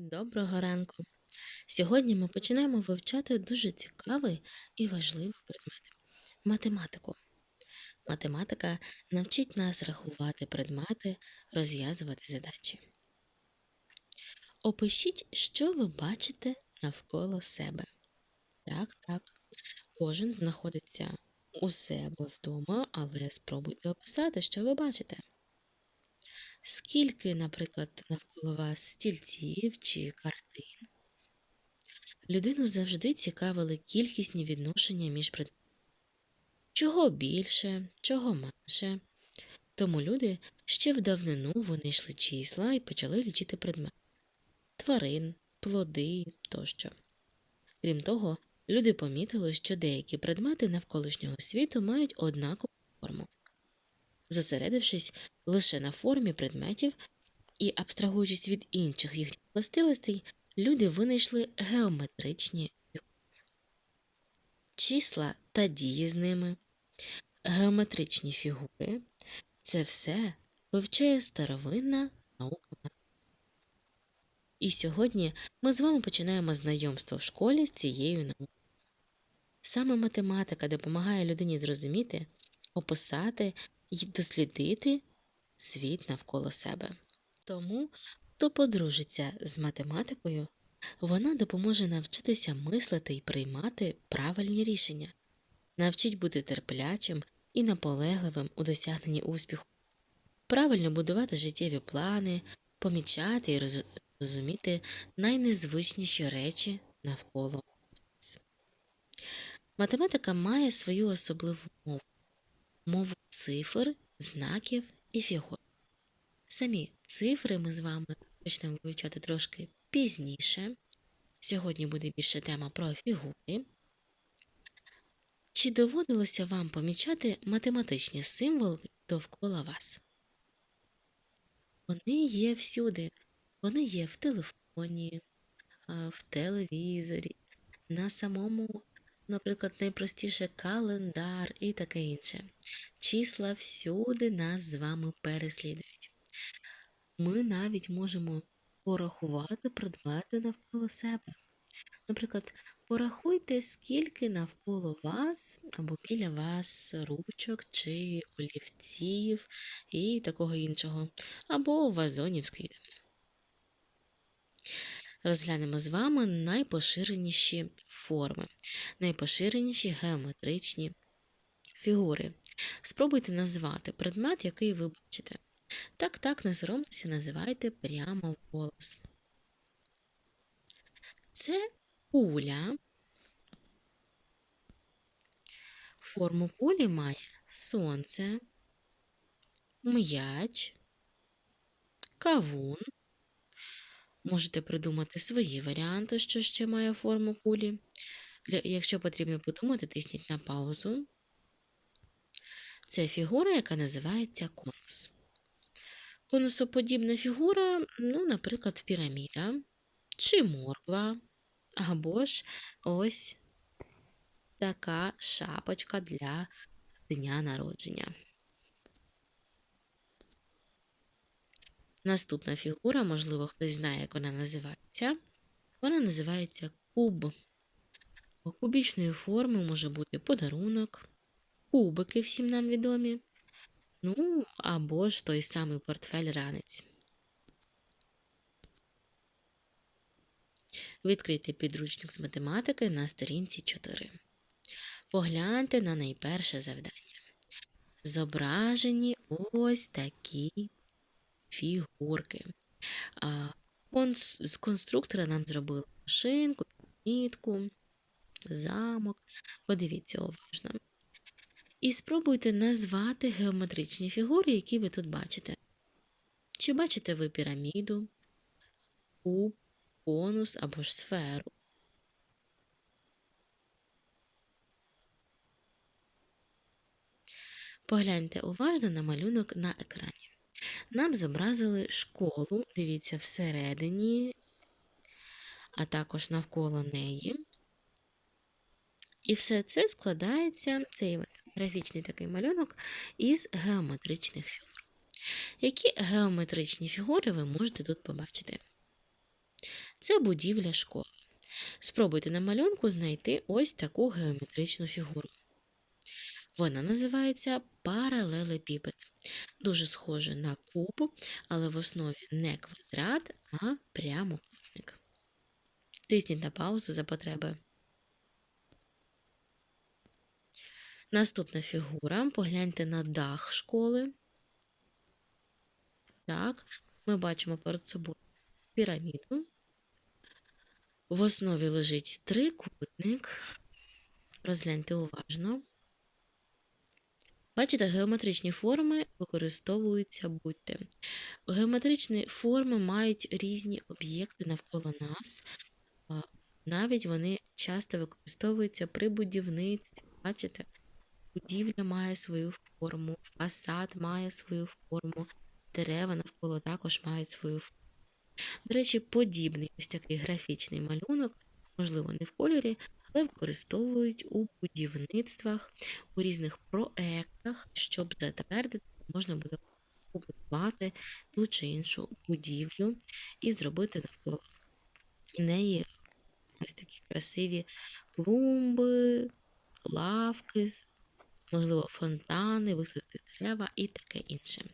Доброго ранку! Сьогодні ми починаємо вивчати дуже цікавий і важливий предмет математику. Математика навчить нас рахувати предмети, розв'язувати задачі. Опишіть, що ви бачите навколо себе. Так, так. Кожен знаходиться у себе вдома, але спробуйте описати, що ви бачите. Скільки, наприклад, навколо вас стільців чи картин? Людину завжди цікавили кількісні відношення між предметами. Чого більше, чого менше. Тому люди ще в давнину винайшли числа і почали лічити предмети тварин, плоди тощо. Крім того, люди помітили, що деякі предмети навколишнього світу мають однакову форму. Зосередившись лише на формі предметів і абстрагуючись від інших їхніх властивостей, люди винайшли геометричні фігури. Числа та дії з ними, геометричні фігури це все вивчає старовинна наука. І сьогодні ми з вами починаємо знайомство в школі з цією наукою. Саме математика допомагає людині зрозуміти, описати і дослідити світ навколо себе. Тому, хто подружиться з математикою, вона допоможе навчитися мислити і приймати правильні рішення, навчить бути терплячим і наполегливим у досягненні успіху, правильно будувати життєві плани, помічати і розуміти найнезвичніші речі навколо. Математика має свою особливу мову мову цифр, знаків і фігур. Самі цифри ми з вами почнемо вивчати трошки пізніше. Сьогодні буде більше тема про фігури. Чи доводилося вам помічати математичні символи довкола вас? Вони є всюди. Вони є в телефоні, в телевізорі, на самому, наприклад, найпростіше календар і таке інше. Числа всюди нас з вами переслідують. Ми навіть можемо порахувати предмети навколо себе. Наприклад, порахуйте, скільки навколо вас або біля вас ручок чи олівців і такого іншого, або вазонів з квітами. Розглянемо з вами найпоширеніші форми, найпоширеніші геометричні фігури. Спробуйте назвати предмет, який ви бачите. Так, так, не соромтеся, називайте прямо в голос. Це куля. Форму кулі має сонце, м'яч, кавун. Можете придумати свої варіанти, що ще має форму кулі. Якщо потрібно подумати, тисніть на паузу. Це фігура, яка називається конус. Конусоподібна фігура, ну, наприклад, піраміда чи морква, або ж ось така шапочка для дня народження. Наступна фігура, можливо, хтось знає, як вона називається. Вона називається куб. Кубічної форми може бути подарунок, кубики всім нам відомі. Ну, або ж той самий портфель ранець. Відкрийте підручник з математики на сторінці 4. Погляньте на найперше завдання. Зображені ось такі фігурки. З конструктора нам зробили машинку, нітку, замок. Подивіться уважно. І спробуйте назвати геометричні фігури, які ви тут бачите. Чи бачите ви піраміду, куб, конус або ж сферу? Погляньте уважно на малюнок на екрані. Нам зобразили школу, дивіться, всередині, а також навколо неї. І все це складається, цей графічний такий малюнок, із геометричних фігур. Які геометричні фігури ви можете тут побачити? це будівля школи. Спробуйте на малюнку знайти ось таку геометричну фігуру. Вона називається паралелепіпед. Дуже схоже на куб, але в основі не квадрат, а прямокутник. Тисніть на паузу за потреби. Наступна фігура. Погляньте на дах школи. Так, ми бачимо перед собою піраміду. В основі лежить трикутник. Розгляньте уважно. Бачите, геометричні форми використовуються будьте. Геометричні форми мають різні об'єкти навколо нас. Навіть вони часто використовуються при будівництві. Бачите, будівля має свою форму, фасад має свою форму, дерева навколо також мають свою форму. До речі, подібний ось такий графічний малюнок, можливо, не в кольорі, але використовують у будівництвах, у різних проектах, щоб затвердити, можна буде побудувати ту чи іншу будівлю і зробити навколо неї ось такі красиві клумби, лавки, можливо, фонтани, висадити дерева і таке інше.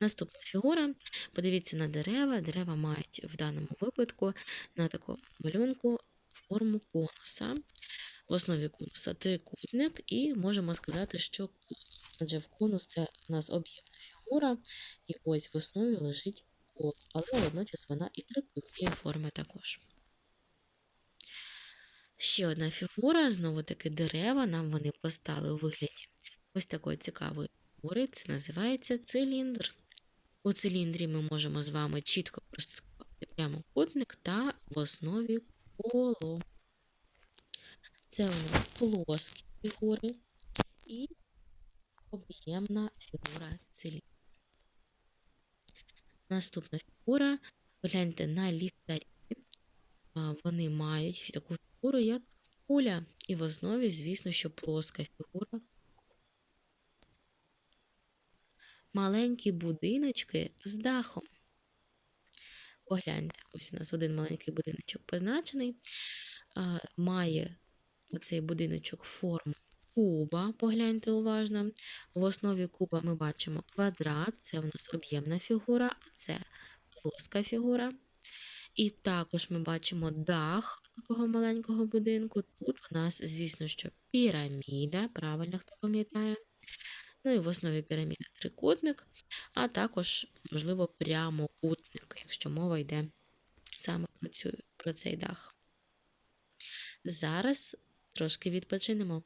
Наступна фігура. Подивіться на дерева. Дерева мають в даному випадку на такому малюнку форму конуса. В основі конуса трикутник, і можемо сказати, що. Адже в конус це у нас об'ємна фігура, і ось в основі лежить коло, але водночас вона і трикутної форми також. Ще одна фігура, знову таки дерева, нам вони постали у вигляді ось такої цікавої фігури, це називається циліндр. У циліндрі ми можемо з вами чітко прослідкувати прямокутник та в основі коло. Це у нас плоскі фігури і об'ємна фігура циліндра. Наступна фігура, погляньте на ліхтарі. Вони мають таку фігуру, як куля, і в основі, звісно, що плоска фігура. Маленькі будиночки з дахом. Погляньте, ось у нас один маленький будиночок позначений. А, Має оцей будиночок форму куба, погляньте уважно. В основі куба ми бачимо квадрат, це у нас об'ємна фігура, а це плоска фігура. І також ми бачимо дах такого маленького будинку. Тут у нас, звісно, що піраміда, правильно хто пам'ятає. Ну і в основі піраміди трикутник, а також, можливо, прямокутник, якщо мова йде саме про, цю, про цей дах. Зараз трошки відпочинемо,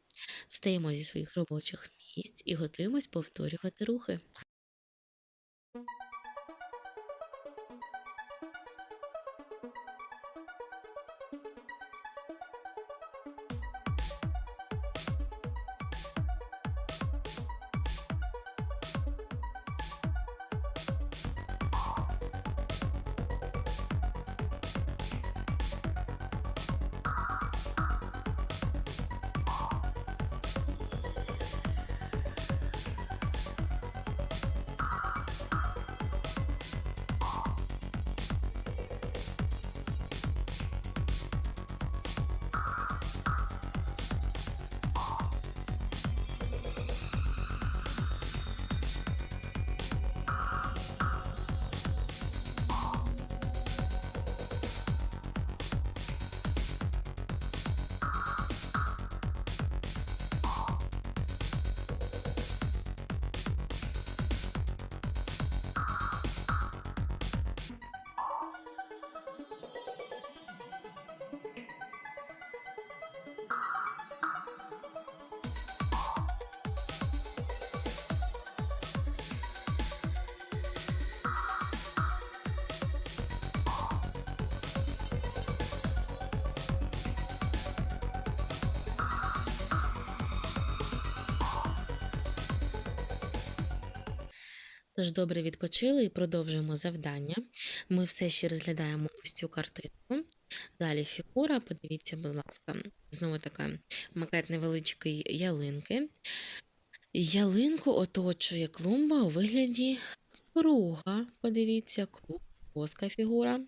встаємо зі своїх робочих місць і готуємось повторювати рухи. Тож добре відпочили і продовжуємо завдання. Ми все ще розглядаємо ось цю картинку. Далі фігура, подивіться, будь ласка, знову така макет невеличкої ялинки. Ялинку оточує клумба у вигляді круга. Подивіться, круг, плоска фігура.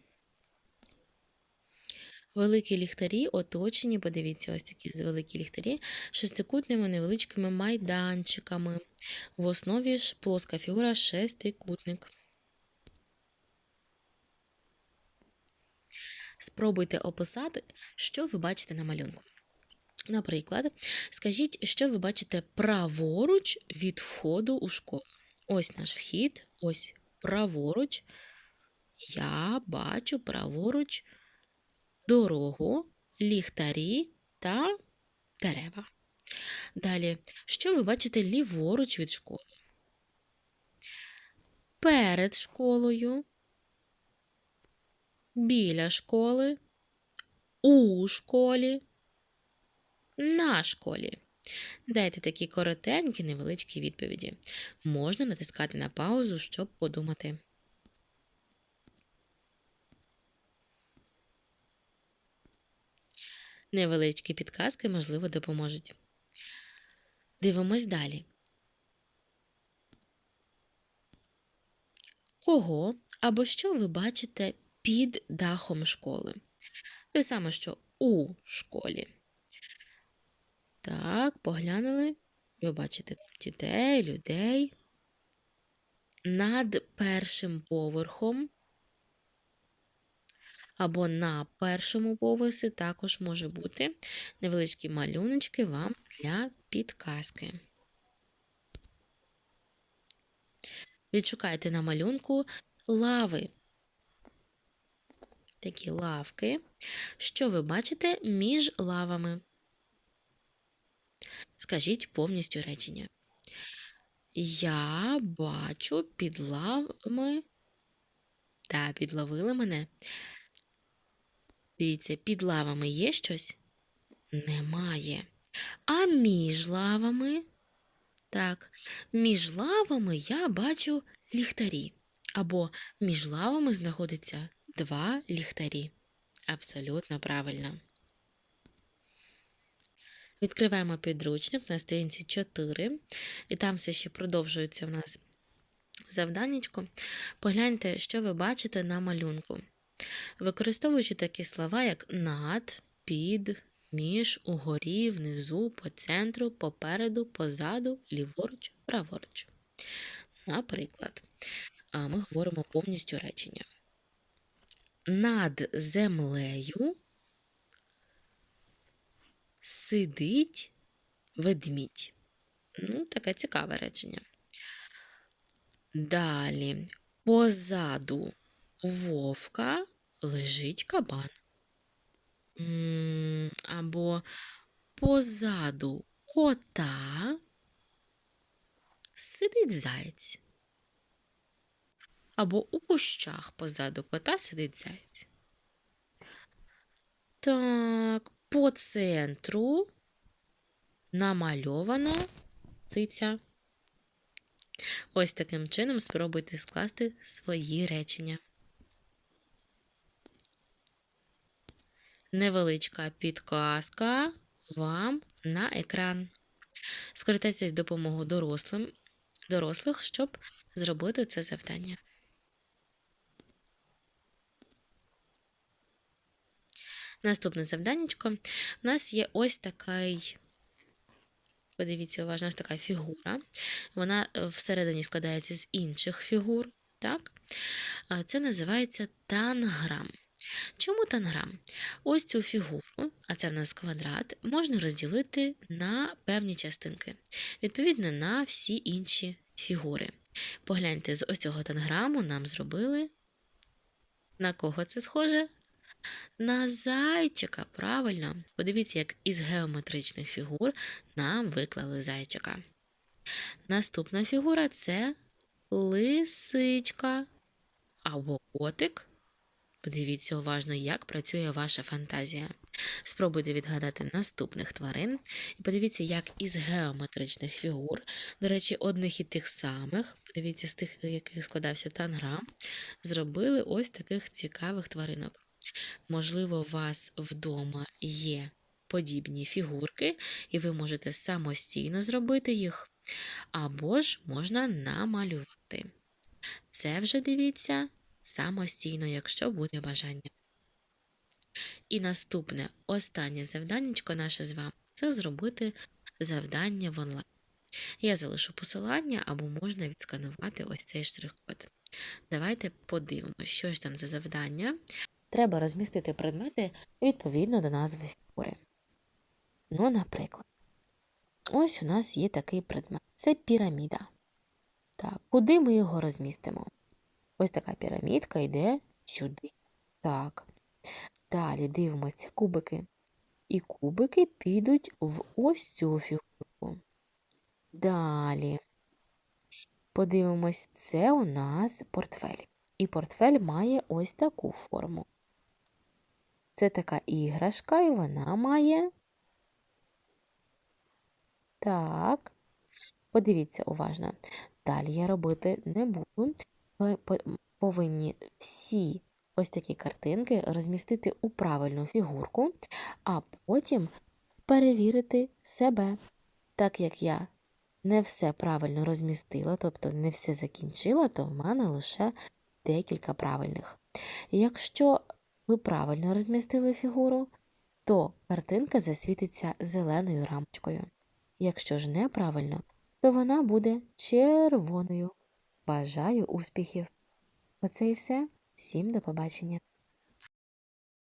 Великі ліхтарі оточені, подивіться, ось такі великі ліхтарі, шестикутними невеличкими майданчиками. В основі ж плоска фігура шестикутник. Спробуйте описати, що ви бачите на малюнку. Наприклад, скажіть, що ви бачите праворуч від входу у школу. Ось наш вхід, ось праворуч. Я бачу праворуч дорогу, ліхтарі та дерева. Далі, що ви бачите ліворуч від школи? Перед школою, біля школи, у школі, на школі. Дайте такі коротенькі, невеличкі відповіді. Можна натискати на паузу, щоб подумати. Невеличкі підказки, можливо, допоможуть. Дивимось далі. Кого або що ви бачите під дахом школи? Те саме, що у школі. Так, поглянули. Ви бачите дітей, людей. Над першим поверхом або на першому поверсі також може бути невеличкі малюночки вам для підказки. Відшукайте на малюнку лави. Такі лавки. Що ви бачите між лавами? Скажіть повністю речення. Я бачу під лавами. Та, підловили мене. Дивіться, під лавами є щось? Немає. А між лавами? Так, між лавами я бачу ліхтарі. Або між лавами знаходиться два ліхтарі. Абсолютно правильно. Відкриваємо підручник на сторінці 4, і там все ще продовжується в нас завданнячко. Погляньте, що ви бачите на малюнку. Використовуючи такі слова, як над, під, між, угорі, внизу, по центру, попереду, позаду, ліворуч, праворуч. Наприклад, ми говоримо повністю речення. Над землею сидить ведмідь. Ну, таке цікаве речення. Далі, позаду вовка лежить кабан. Або позаду кота сидить заєць. Або у кущах позаду кота сидить заєць. Так, по центру намальована циця. Ось таким чином спробуйте скласти свої речення. Невеличка підказка вам на екран. Скористайтесь допомогою дорослим, дорослих, щоб зробити це завдання. Наступне завданнячко. У нас є ось такий, подивіться, уважно, ось така фігура. Вона е, всередині складається з інших фігур. Так? Це називається танграм. Чому танграм? Ось цю фігуру, а це в нас квадрат, можна розділити на певні частинки, відповідно на всі інші фігури. Погляньте, з ось цього танграму нам зробили. На кого це схоже? На зайчика, правильно. Подивіться, як із геометричних фігур нам виклали зайчика. Наступна фігура це лисичка або котик. Подивіться уважно, як працює ваша фантазія. Спробуйте відгадати наступних тварин. І подивіться, як із геометричних фігур, до речі, одних і тих самих, подивіться, з тих, яких складався танграм, зробили ось таких цікавих тваринок. Можливо, у вас вдома є подібні фігурки, і ви можете самостійно зробити їх, або ж можна намалювати. Це вже дивіться самостійно, якщо буде бажання. І наступне, останнє завданнячко наше з вами це зробити завдання в онлайн. Я залишу посилання або можна відсканувати ось цей штрих-код. Давайте подивимося, що ж там за завдання. Треба розмістити предмети відповідно до назви фігури. Ну, наприклад, ось у нас є такий предмет це піраміда. Так, куди ми його розмістимо? Ось така пірамідка йде сюди. Так. Далі дивимося кубики. І кубики підуть в ось цю фігурку. Далі. Подивимось, це у нас портфель. І портфель має ось таку форму. Це така іграшка, і вона має. Так. Подивіться уважно. Далі я робити не буду. Ви повинні всі ось такі картинки розмістити у правильну фігурку, а потім перевірити себе. Так як я не все правильно розмістила, тобто не все закінчила, то в мене лише декілька правильних. Якщо ви правильно розмістили фігуру, то картинка засвітиться зеленою рамочкою. Якщо ж неправильно, то вона буде червоною. Бажаю успіхів! Оце і все. Всім до побачення!